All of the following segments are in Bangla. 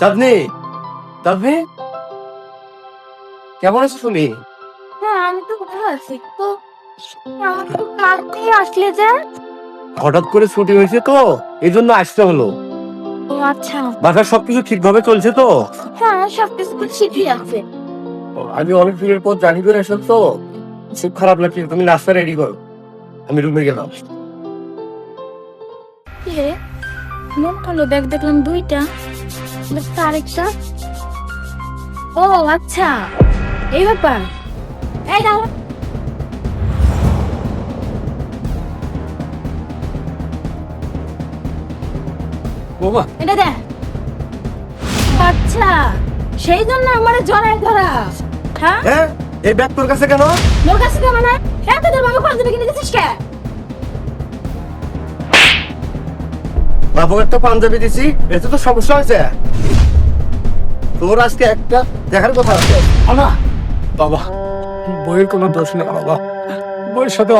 চাঁদনি চাঁদনি? কেমন আছো তুমি? হ্যাঁ আমি তো ভালো আছি। তো আমার তো কাল থেকে আসলে যে? হঠাৎ করে ছুটি হয়েছে তো এই জন্য আসতে হলো। ও আচ্ছা। বাসার সবকিছু ঠিকভাবে চলছে তো? হ্যাঁ সবকিছু ঠিকই আছে। আমি অনেক দিনের পর জানি করে এসব তো। খুব খারাপ লাগছে তুমি নাস্তা রেডি করো। আমি রুমে গেলাম। মন হলো ব্যাগ দেখলাম দুইটা। আরেকটা ও আচ্ছা। এই ব্যাপার। এই দাও বাবা এটা দে আচ্ছা সেই জন্য আমার জড়াই ধরা। হ্যাঁ? হ্যাঁ? এই ব্যাগ তোর কাছে কেন? মোর কাছে কেমন না হ্যাঁ তোদের বাবা কিনে দিছিস কে? বাবু একটা পাঞ্জাবি দিছি এতে তো সমস্যা হয়েছে। তোর আজকে একটা দেখার কথা আছে। বাবা বাবা। বইয়ের কোনো দোষ নেই বাবা। বইয়ের সাথে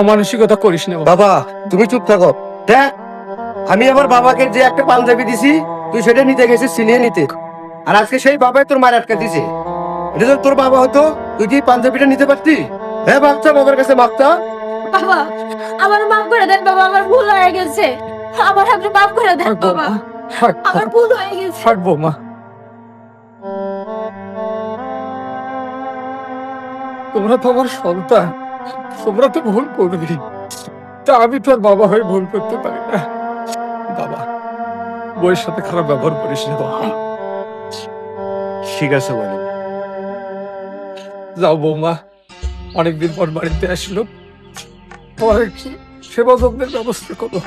অমানসিকতা করিস না বাবা। তুমি চুপ থাকো। দেখ আমি আমার বাবাকে যে একটা পাঞ্জাবি দিছি তুই সেটা নিতে গেছিস সিনিয়ে নিতে। আর আজকে সেই বাবাই তোর মায়ের আটকা দিছে। এটা তোর বাবা হতো তুই কি পাঞ্জাবিটা নিতে পারতি? হ্যাঁ বাচ্চা বাবার কাছে মাপতা বাবা আমার মাফ করে দেন বাবা আমার ভুল হয়ে গেছে। আমার আপনি মাফ করে দেন বাবা আমার ভুল হয়ে গেছে। বৌমা। তোমরা তো আমার সন্তান তোমরা তো ভুল করবি। তা আমি তোর বাবা হয়ে ভুল করতে পারি না। বাবা বইয়ের সাথে খারাপ ব্যবহার করিস না বাবা। ঠিক আছে বলো। যাও বৌমা অনেকদিন পর বাড়িতে আসলো। তোমার একটু সেবা যত্নের ব্যবস্থা করো?